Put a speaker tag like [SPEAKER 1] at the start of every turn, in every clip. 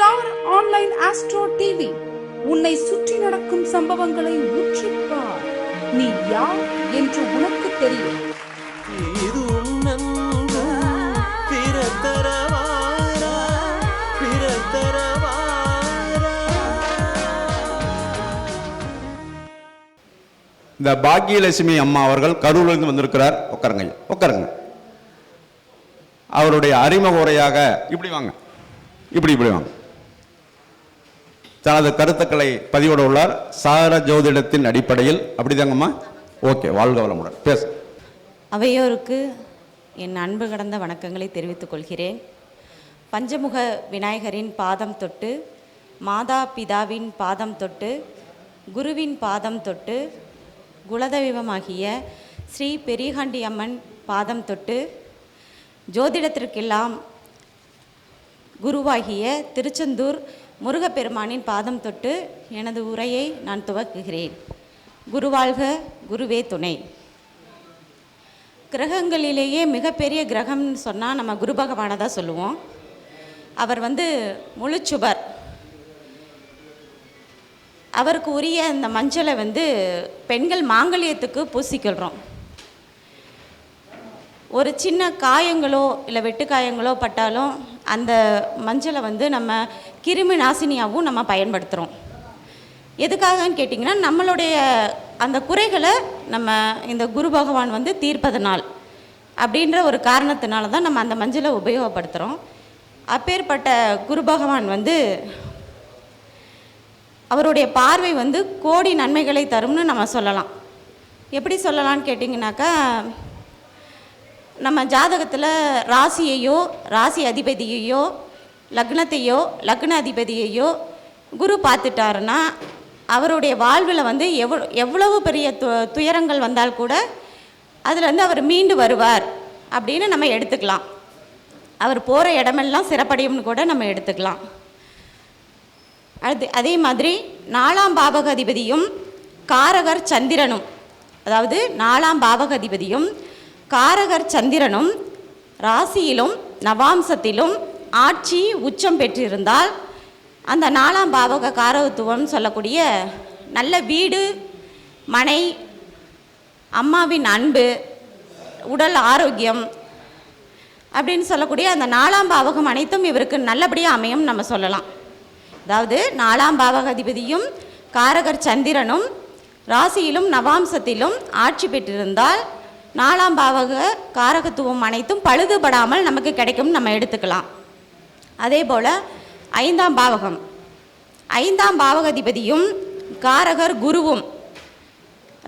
[SPEAKER 1] Star online astro TV. உன்னை சுற்றி நடக்கும் சம்பவங்களை உற்றிப்பார் நீ யார் என்று உனக்கு தெரியும்.
[SPEAKER 2] இது பிறத்தரவாரா பிறத்தரவாரா.
[SPEAKER 3] இந்த பாக்கியலட்சுமி அம்மா அவர்கள் கரூரிலிருந்து வந்திருக்கிறார். உட்காருங்க ஐயா உட்காருங்க. அவருடைய அறிமுக உரையாக இப்படி வாங்க. இப்படி இப்படி வாங்க. தனது கருத்துக்களை பதிவிட உள்ளார் சார ஜோதிடத்தின் அடிப்படையில். அப்படிதாங்கம்மா? ஓகே வாழ்க வளமுடன். பேச.
[SPEAKER 4] அவையோருக்கு என் அன்பு கடந்த வணக்கங்களை தெரிவித்துக் கொள்கிறேன். பஞ்சமுக விநாயகரின் பாதம் தொட்டு மாதா பிதாவின் பாதம் தொட்டு குருவின் பாதம் தொட்டு குலதெய்வமாகிய ஸ்ரீ பெரியகாண்டி அம்மன் பாதம் தொட்டு ஜோதிடத்திற்கெல்லாம் குருவாகிய திருச்செந்தூர் முருகப்பெருமானின் பாதம் தொட்டு எனது உரையை நான் துவக்குகிறேன். குருவாழ்க குருவே துணை. கிரகங்களிலேயே மிகப்பெரிய கிரகம்னு சொன்னால் நம்ம குரு பகவானை தான் சொல்லுவோம். அவர் வந்து முழுச்சுபர் அவருக்கு உரிய அந்த மஞ்சளை வந்து பெண்கள் மாங்கல்யத்துக்கு பூசிக்கொள்கிறோம் ஒரு சின்ன காயங்களோ இல்லை வெட்டுக்காயங்களோ பட்டாலும் அந்த மஞ்சளை வந்து நம்ம கிருமி நாசினியாகவும் நம்ம பயன்படுத்துகிறோம் எதுக்காகன்னு கேட்டிங்கன்னா நம்மளுடைய அந்த குறைகளை நம்ம இந்த குரு பகவான் வந்து தீர்ப்பதனால் அப்படின்ற ஒரு காரணத்தினால தான் நம்ம அந்த மஞ்சளை உபயோகப்படுத்துகிறோம் அப்பேற்பட்ட குரு பகவான் வந்து அவருடைய பார்வை வந்து கோடி நன்மைகளை தரும்னு நம்ம சொல்லலாம். எப்படி சொல்லலாம்னு கேட்டிங்கனாக்கா நம்ம ஜாதகத்தில் ராசியையோ ராசி அதிபதியையோ லக்னத்தையோ லக்ன அதிபதியையோ குரு பார்த்துட்டாருன்னா அவருடைய வாழ்வில் வந்து எவ்வளோ எவ்வளவு பெரிய து துயரங்கள் வந்தால் கூட அதுலேருந்து அவர் மீண்டு வருவார் அப்படின்னு நம்ம எடுத்துக்கலாம். அவர் போகிற இடமெல்லாம் சிறப்படையும்னு கூட நம்ம எடுத்துக்கலாம். அது அதே மாதிரி நாலாம் பாவகாதிபதியும் காரகர் சந்திரனும் அதாவது நாலாம் பாவகாதிபதியும் காரகர் சந்திரனும் ராசியிலும் நவாம்சத்திலும் ஆட்சி உச்சம் பெற்றிருந்தால் அந்த நாலாம் பாவக காரகத்துவம் சொல்லக்கூடிய நல்ல வீடு மனை அம்மாவின் அன்பு உடல் ஆரோக்கியம் அப்படின்னு சொல்லக்கூடிய அந்த நாலாம் பாவகம் அனைத்தும் இவருக்கு நல்லபடியாக அமையும் நம்ம சொல்லலாம். அதாவது நாலாம் பாவகாதிபதியும் காரகர் சந்திரனும் ராசியிலும் நவாம்சத்திலும் ஆட்சி பெற்றிருந்தால் நாலாம் பாவக காரகத்துவம் அனைத்தும் பழுதுபடாமல் நமக்கு கிடைக்கும் நம்ம எடுத்துக்கலாம். அதே போல் ஐந்தாம் பாவகம். ஐந்தாம் பாவகதிபதியும் காரகர் குருவும்.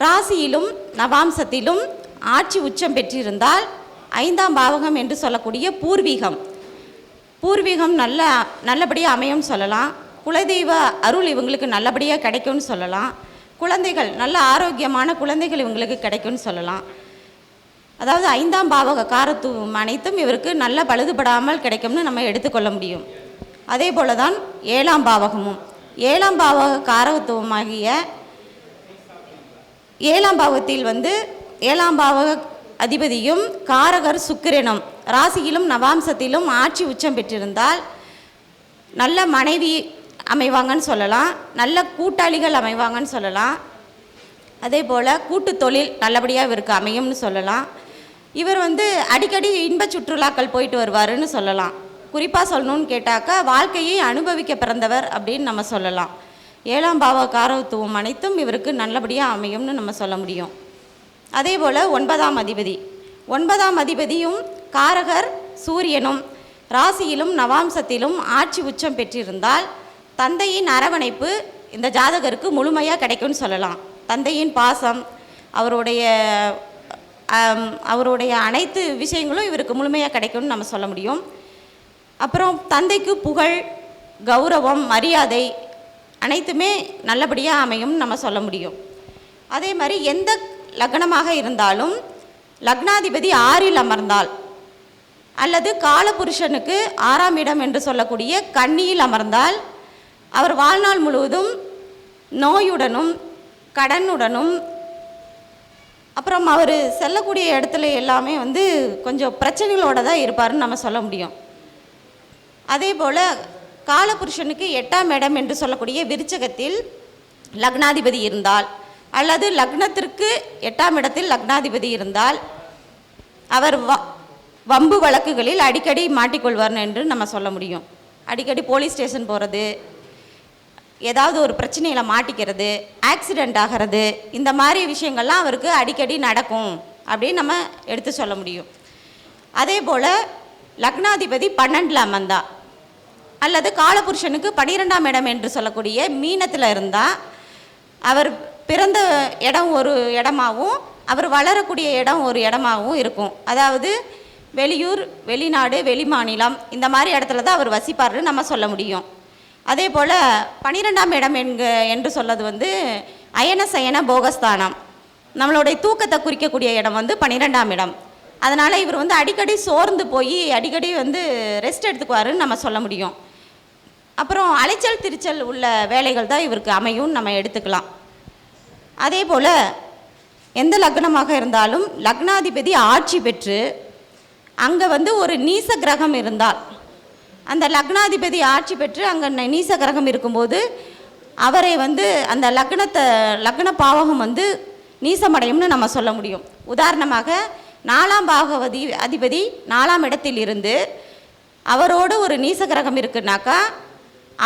[SPEAKER 4] ராசியிலும் நவாம்சத்திலும் ஆட்சி உச்சம் பெற்றிருந்தால் ஐந்தாம் பாவகம் என்று சொல்லக்கூடிய பூர்வீகம். பூர்வீகம் நல்ல நல்லபடியாக அமையும் சொல்லலாம். குலதெய்வ அருள் இவங்களுக்கு நல்லபடியாக கிடைக்கும்னு சொல்லலாம். குழந்தைகள் நல்ல ஆரோக்கியமான குழந்தைகள் இவங்களுக்கு கிடைக்கும்னு சொல்லலாம். அதாவது ஐந்தாம் பாவக காரத்துவம் அனைத்தும் இவருக்கு நல்ல பழுதுபடாமல் கிடைக்கும்னு நம்ம எடுத்துக்கொள்ள முடியும். அதே போல தான் ஏழாம் பாவகமும். ஏழாம் பாவக காரத்துவமாகிய ஏழாம் பாவத்தில் வந்து ஏழாம் பாவக அதிபதியும் காரகர் சுக்கிரனும் ராசியிலும் நவாம்சத்திலும் ஆட்சி உச்சம் பெற்றிருந்தால் நல்ல மனைவி அமைவாங்கன்னு சொல்லலாம். நல்ல கூட்டாளிகள் அமைவாங்கன்னு சொல்லலாம். அதே போல் கூட்டு தொழில் நல்லபடியாக இவருக்கு அமையும்னு சொல்லலாம். இவர் வந்து அடிக்கடி இன்ப சுற்றுலாக்கள் போயிட்டு வருவாருன்னு சொல்லலாம். குறிப்பாக சொல்லணும்னு கேட்டாக்கா வாழ்க்கையை அனுபவிக்க பிறந்தவர் அப்படின்னு நம்ம சொல்லலாம். ஏழாம் பாவ காரத்துவம் அனைத்தும் இவருக்கு நல்லபடியாக அமையும்னு நம்ம சொல்ல முடியும். அதே போல் ஒன்பதாம் அதிபதி. ஒன்பதாம் அதிபதியும் காரகர் சூரியனும் ராசியிலும் நவாம்சத்திலும் ஆட்சி உச்சம் பெற்றிருந்தால் தந்தையின் அரவணைப்பு இந்த ஜாதகருக்கு முழுமையாக கிடைக்கும்னு சொல்லலாம். தந்தையின் பாசம் அவருடைய அவருடைய அனைத்து விஷயங்களும் இவருக்கு முழுமையாக கிடைக்கும்னு நம்ம சொல்ல முடியும். அப்புறம் தந்தைக்கு புகழ் கௌரவம் மரியாதை அனைத்துமே நல்லபடியாக அமையும் நம்ம சொல்ல முடியும். அதே மாதிரி எந்த லக்னமாக இருந்தாலும் லக்னாதிபதி ஆறில் அமர்ந்தால் அல்லது காலபுருஷனுக்கு ஆறாம் இடம் என்று சொல்லக்கூடிய கன்னியில் அமர்ந்தால் அவர் வாழ்நாள் முழுவதும் நோயுடனும் கடனுடனும் அப்புறம் அவர் செல்லக்கூடிய இடத்துல எல்லாமே வந்து கொஞ்சம் பிரச்சனைகளோடு தான் இருப்பாருன்னு நம்ம சொல்ல முடியும். அதே போல் காலபுருஷனுக்கு எட்டாம் இடம் என்று சொல்லக்கூடிய விருச்சகத்தில் லக்னாதிபதி இருந்தால் அல்லது லக்னத்திற்கு எட்டாம் இடத்தில் லக்னாதிபதி இருந்தால் அவர் வ வம்பு வழக்குகளில் அடிக்கடி மாட்டிக்கொள்வார் என்று நம்ம சொல்ல முடியும். அடிக்கடி போலீஸ் ஸ்டேஷன் போகிறது ஏதாவது ஒரு பிரச்சனையில் மாட்டிக்கிறது ஆக்சிடெண்ட் ஆகிறது இந்த மாதிரி விஷயங்கள்லாம் அவருக்கு அடிக்கடி நடக்கும் அப்படின்னு நம்ம எடுத்து சொல்ல முடியும். அதே போல் லக்னாதிபதி பன்னெண்டில் அமர்ந்தா அல்லது காலபுருஷனுக்கு பன்னிரெண்டாம் இடம் என்று சொல்லக்கூடிய மீனத்தில் இருந்தால் அவர் பிறந்த இடம் ஒரு இடமாவும் அவர் வளரக்கூடிய இடம் ஒரு இடமாவும் இருக்கும். அதாவது வெளியூர் வெளிநாடு வெளிமாநிலம் இந்த மாதிரி இடத்துல தான் அவர் வசிப்பார்னு நம்ம சொல்ல முடியும். அதே போல் பன்னிரெண்டாம் இடம் என்க என்று சொல்லது வந்து அயன சயன போகஸ்தானம். நம்மளுடைய தூக்கத்தை குறிக்கக்கூடிய இடம் வந்து பன்னிரெண்டாம் இடம். அதனால் இவர் வந்து அடிக்கடி சோர்ந்து போய் அடிக்கடி வந்து ரெஸ்ட் எடுத்துக்குவாருன்னு நம்ம சொல்ல முடியும். அப்புறம் அலைச்சல் திருச்சல் உள்ள வேலைகள் தான் இவருக்கு அமையும் நம்ம எடுத்துக்கலாம். அதே போல் எந்த லக்னமாக இருந்தாலும் லக்னாதிபதி ஆட்சி பெற்று அங்கே வந்து ஒரு நீச கிரகம் இருந்தால் அந்த லக்னாதிபதி ஆட்சி பெற்று அங்கே நீச கிரகம் இருக்கும்போது அவரை வந்து அந்த லக்னத்தை லக்ன பாவகம் வந்து நீசமடையும்னு நம்ம சொல்ல முடியும். உதாரணமாக நாலாம் பாகவதி அதிபதி நாலாம் இடத்தில் இருந்து அவரோடு ஒரு நீச கிரகம் இருக்குனாக்கா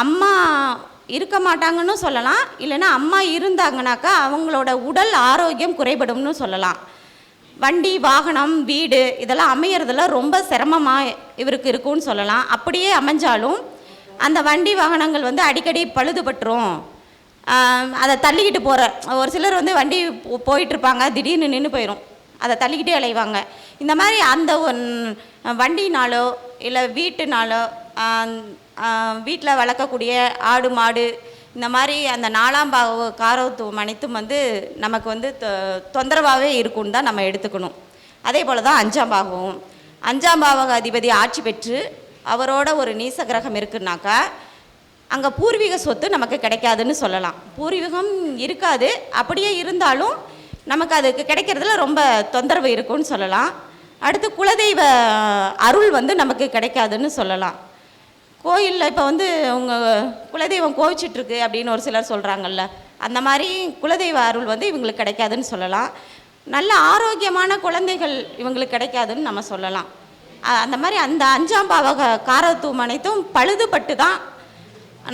[SPEAKER 4] அம்மா இருக்க மாட்டாங்கன்னு சொல்லலாம். இல்லைன்னா அம்மா இருந்தாங்கனாக்கா அவங்களோட உடல் ஆரோக்கியம் குறைபடும்னு சொல்லலாம். வண்டி வாகனம் வீடு இதெல்லாம் அமையறதுல ரொம்ப சிரமமாக இவருக்கு இருக்கும்னு சொல்லலாம். அப்படியே அமைஞ்சாலும் அந்த வண்டி வாகனங்கள் வந்து அடிக்கடி பழுதுபட்டுரும். அதை தள்ளிக்கிட்டு போகிற ஒரு சிலர் வந்து வண்டி போயிட்டுருப்பாங்க திடீர்னு நின்று போயிடும் அதை தள்ளிக்கிட்டே அலைவாங்க. இந்த மாதிரி அந்த ஒன் வண்டினாலோ இல்லை வீட்டுனாலோ வீட்டில் வளர்க்கக்கூடிய ஆடு மாடு இந்த மாதிரி அந்த நாலாம் பாவ காரத்துவம் அனைத்தும் வந்து நமக்கு வந்து தொ- தொந்தரவாகவே இருக்கும்னு தான் நம்ம எடுத்துக்கணும். அதே போல் தான் அஞ்சாம் பாகமும். அஞ்சாம் பாவக அதிபதி ஆட்சி பெற்று அவரோட ஒரு நீச கிரகம் இருக்குன்னாக்கா அங்கே பூர்வீக சொத்து நமக்கு கிடைக்காதுன்னு சொல்லலாம். பூர்வீகம் இருக்காது. அப்படியே இருந்தாலும் நமக்கு அதுக்கு கிடைக்கிறதுல ரொம்ப தொந்தரவு இருக்கும்னு சொல்லலாம். அடுத்து குலதெய்வ அருள் வந்து நமக்கு கிடைக்காதுன்னு சொல்லலாம். கோயிலில் இப்போ வந்து உங்கள் குலதெய்வம் கோவிச்சிட்ருக்கு அப்படின்னு ஒரு சிலர் சொல்கிறாங்கல்ல அந்த மாதிரி குலதெய்வ அருள் வந்து இவங்களுக்கு கிடைக்காதுன்னு சொல்லலாம். நல்ல ஆரோக்கியமான குழந்தைகள் இவங்களுக்கு கிடைக்காதுன்னு நம்ம சொல்லலாம். அந்த மாதிரி அந்த அஞ்சாம் பாவக காரத்துவம் அனைத்தும் பழுதுபட்டு தான்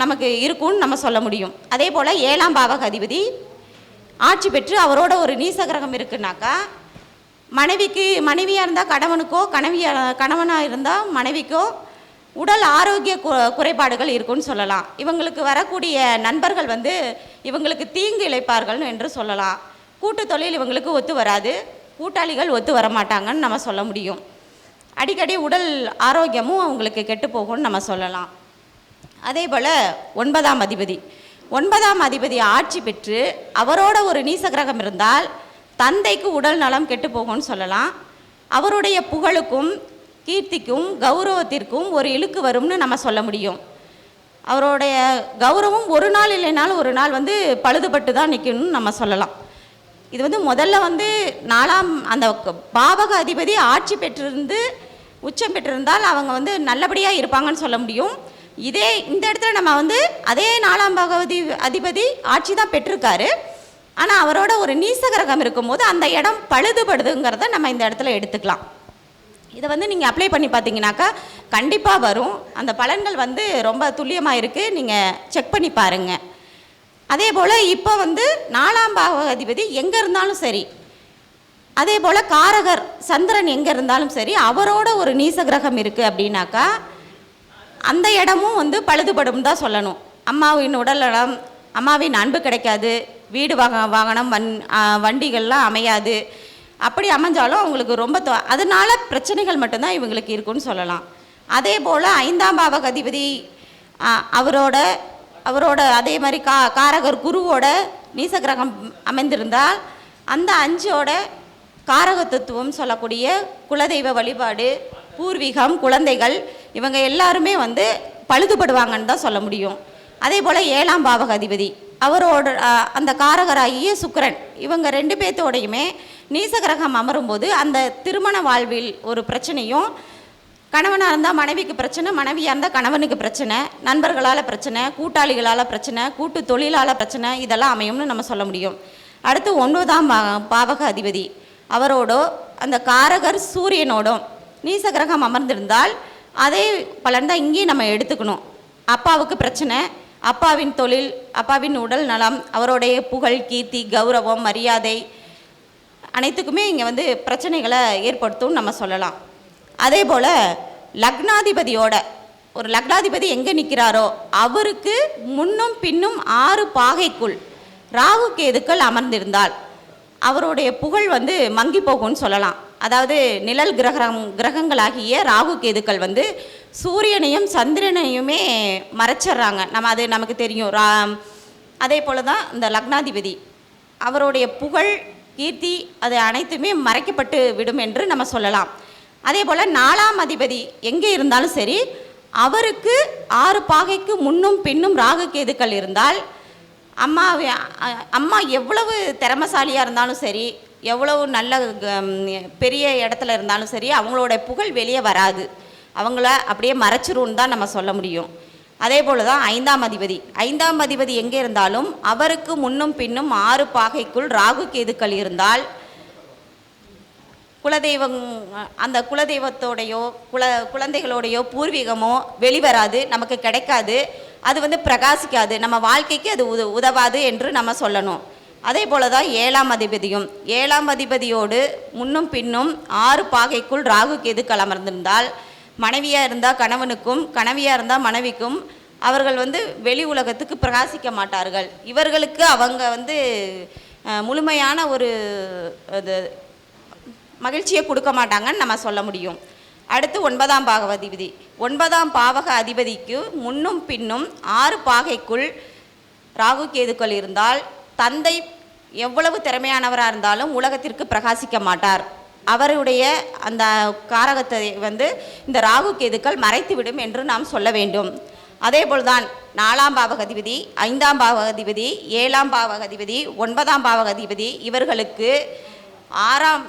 [SPEAKER 4] நமக்கு இருக்கும்னு நம்ம சொல்ல முடியும். அதே போல் ஏழாம் பாவக அதிபதி ஆட்சி பெற்று அவரோட ஒரு நீச கிரகம் இருக்குனாக்கா மனைவிக்கு மனைவியாக இருந்தால் கணவனுக்கோ கணவியாக கணவனாக இருந்தால் மனைவிக்கோ உடல் ஆரோக்கிய கு குறைபாடுகள் இருக்குன்னு சொல்லலாம். இவங்களுக்கு வரக்கூடிய நண்பர்கள் வந்து இவங்களுக்கு தீங்கு இழைப்பார்கள் என்று சொல்லலாம். கூட்டு தொழில் இவங்களுக்கு ஒத்து வராது. கூட்டாளிகள் ஒத்து வர மாட்டாங்கன்னு நம்ம சொல்ல முடியும். அடிக்கடி உடல் ஆரோக்கியமும் அவங்களுக்கு கெட்டு போகும்னு நம்ம சொல்லலாம். அதே போல் ஒன்பதாம் அதிபதி. ஒன்பதாம் அதிபதி ஆட்சி பெற்று அவரோட ஒரு நீச கிரகம் இருந்தால் தந்தைக்கு உடல் நலம் கெட்டு போகும்னு சொல்லலாம். அவருடைய புகழுக்கும் கீர்த்திக்கும் கௌரவத்திற்கும் ஒரு இழுக்கு வரும்னு நம்ம சொல்ல முடியும். அவருடைய கௌரவம் ஒரு நாள் இல்லைனாலும் ஒரு நாள் வந்து பழுதுபட்டு தான் நிற்கணும்னு நம்ம சொல்லலாம். இது வந்து முதல்ல வந்து நாலாம் அந்த பாவக அதிபதி ஆட்சி பெற்றிருந்து உச்சம் பெற்றிருந்தால் அவங்க வந்து நல்லபடியாக இருப்பாங்கன்னு சொல்ல முடியும். இதே இந்த இடத்துல நம்ம வந்து அதே நாலாம் பகவதி அதிபதி ஆட்சி தான் பெற்றிருக்காரு. ஆனால் அவரோட ஒரு நீசகிரகம் இருக்கும்போது அந்த இடம் பழுதுபடுதுங்கிறத நம்ம இந்த இடத்துல எடுத்துக்கலாம். இதை வந்து நீங்கள் அப்ளை பண்ணி பார்த்தீங்கன்னாக்கா கண்டிப்பாக வரும். அந்த பலன்கள் வந்து ரொம்ப துல்லியமாக இருக்குது நீங்கள் செக் பண்ணி பாருங்கள் அதே போல் இப்போ வந்து நாலாம் பாவ அதிபதி எங்கே இருந்தாலும் சரி அதே போல் காரகர் சந்திரன் எங்கே இருந்தாலும் சரி அவரோட ஒரு நீச கிரகம் இருக்குது அப்படின்னாக்கா அந்த இடமும் வந்து பழுதுபடும் தான் சொல்லணும். அம்மாவின் உடல் நலம் அம்மாவின் அன்பு கிடைக்காது. வீடு வாக வாகனம் வன் வண்டிகள்லாம் அமையாது. அப்படி அமைஞ்சாலும் அவங்களுக்கு ரொம்ப தொ அதனால பிரச்சனைகள் மட்டும்தான் இவங்களுக்கு இருக்குன்னு சொல்லலாம். அதே போல் ஐந்தாம் பாவக அதிபதி அவரோட அவரோட அதே மாதிரி கா காரகர் குருவோட நீச கிரகம் அமைந்திருந்தால் அந்த அஞ்சோட காரகத்துவம் சொல்லக்கூடிய குலதெய்வ வழிபாடு பூர்வீகம் குழந்தைகள் இவங்க எல்லாருமே வந்து பழுதுபடுவாங்கன்னு தான் சொல்ல முடியும். அதே போல் ஏழாம் பாவக அதிபதி அவரோட அந்த காரகராகிய சுக்கிரன் இவங்க ரெண்டு பேர்த்தோடையுமே நீசகிரகம் அமரும்போது அந்த திருமண வாழ்வில் ஒரு பிரச்சனையும் கணவனாக இருந்தால் மனைவிக்கு பிரச்சனை மனைவியாக இருந்தால் கணவனுக்கு பிரச்சனை நண்பர்களால் பிரச்சனை கூட்டாளிகளால் பிரச்சனை கூட்டு தொழிலால் பிரச்சனை இதெல்லாம் அமையும்னு நம்ம சொல்ல முடியும். அடுத்து ஒன்பதாம் பா- பாவக அதிபதி. அவரோடோ அந்த காரகர் சூரியனோடும் நீச கிரகம் அமர்ந்திருந்தால் அதே பலன் தான் இங்கேயும் நம்ம எடுத்துக்கணும். அப்பாவுக்கு பிரச்சனை அப்பாவின் தொழில் அப்பாவின் உடல் நலம் அவருடைய புகழ் கீர்த்தி கௌரவம் மரியாதை அனைத்துக்குமே இங்கே வந்து பிரச்சனைகளை ஏற்படுத்தும் நம்ம சொல்லலாம். அதே போல் லக்னாதிபதியோட ஒரு லக்னாதிபதி எங்கே நிற்கிறாரோ அவருக்கு முன்னும் பின்னும் ஆறு பாகைக்குள் ராகு கேதுக்கள் அமர்ந்திருந்தால் அவருடைய புகழ் வந்து மங்கி போகும்னு சொல்லலாம். அதாவது நிழல் கிரகம் கிரகங்களாகிய ராகு கேதுக்கள் வந்து சூரியனையும் சந்திரனையுமே மறைச்சிட்றாங்க. நம்ம அது நமக்கு தெரியும். ரா அதே போல் தான் இந்த லக்னாதிபதி. அவருடைய புகழ் கீர்த்தி அது அனைத்துமே மறைக்கப்பட்டு விடும் என்று நம்ம சொல்லலாம். அதே போல் நாலாம் அதிபதி எங்கே இருந்தாலும் சரி அவருக்கு ஆறு பாகைக்கு முன்னும் பின்னும் ராகு கேதுக்கள் இருந்தால் அம்மா அம்மா எவ்வளவு திறமசாலியாக இருந்தாலும் சரி எவ்வளவு நல்ல பெரிய இடத்துல இருந்தாலும் சரி அவங்களோட புகழ் வெளியே வராது. அவங்கள அப்படியே மறைச்சிரும்னு தான் நம்ம சொல்ல முடியும். அதே போல தான் ஐந்தாம் அதிபதி. ஐந்தாம் அதிபதி எங்கே இருந்தாலும் அவருக்கு முன்னும் பின்னும் ஆறு பாகைக்குள் ராகு கேதுக்கள் இருந்தால் குலதெய்வம் அந்த குலதெய்வத்தோடையோ குல குழந்தைகளோடையோ பூர்வீகமோ வெளிவராது நமக்கு கிடைக்காது. அது வந்து பிரகாசிக்காது. நம்ம வாழ்க்கைக்கு அது உத உதவாது என்று நம்ம சொல்லணும். அதே போல தான் ஏழாம் அதிபதியும். ஏழாம் அதிபதியோடு முன்னும் பின்னும் ஆறு பாகைக்குள் ராகு கேதுக்கள் அமர்ந்திருந்தால் மனைவியாக இருந்தால் கணவனுக்கும் கணவியாக இருந்தால் மனைவிக்கும் அவர்கள் வந்து வெளி உலகத்துக்கு பிரகாசிக்க மாட்டார்கள். இவர்களுக்கு அவங்க வந்து முழுமையான ஒரு அது மகிழ்ச்சியை கொடுக்க மாட்டாங்கன்னு நம்ம சொல்ல முடியும். அடுத்து ஒன்பதாம் பாகவ அதிபதி ஒன்பதாம் பாவக அதிபதிக்கு முன்னும் பின்னும் ஆறு பாகைக்குள் ராகு கேதுக்கள் இருந்தால் தந்தை எவ்வளவு திறமையானவராக இருந்தாலும் உலகத்திற்கு பிரகாசிக்க மாட்டார். அவருடைய அந்த காரகத்தை வந்து இந்த ராகு கேதுக்கள் மறைத்துவிடும் என்று நாம் சொல்ல வேண்டும். அதேபோல்தான் நாலாம் பாவகதிபதி ஐந்தாம் பாவகதிபதி ஏழாம் பாவகதிபதி ஒன்பதாம் பாவகதிபதி இவர்களுக்கு ஆறாம்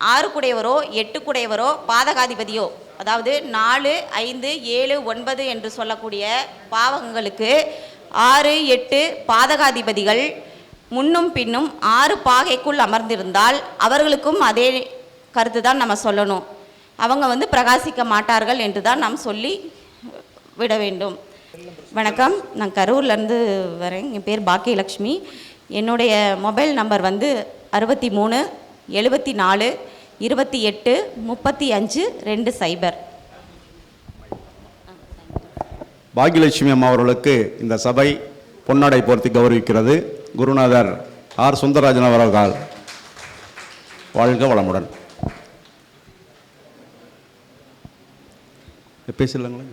[SPEAKER 4] ஆறு குடையவரோ எட்டு குடையவரோ பாதகாதிபதியோ அதாவது நாலு ஐந்து ஏழு ஒன்பது என்று சொல்லக்கூடிய பாவகங்களுக்கு ஆறு எட்டு பாதகாதிபதிகள் முன்னும் பின்னும் ஆறு பாகைக்குள் அமர்ந்திருந்தால் அவர்களுக்கும் அதே கருத்து தான் நம்ம சொல்லணும். அவங்க வந்து பிரகாசிக்க மாட்டார்கள் என்று தான் நாம் சொல்லி விட வேண்டும். வணக்கம். நான் கரூர்லேருந்து வரேன். என் பேர் பாக்கியலக்ஷ்மி என்னுடைய மொபைல் நம்பர் வந்து அறுபத்தி மூணு எழுபத்தி நாலு இருபத்தி எட்டு முப்பத்தி அஞ்சு ரெண்டு சைபர்.
[SPEAKER 3] பாக்கியலட்சுமி அம்மா அவர்களுக்கு இந்த சபை பொன்னாடை போர்த்தி கௌரவிக்கிறது. குருநாதர் ஆர் சுந்தரராஜன் அவர்கள் வாழ்க வளமுடன். பேசிடலாங்களா?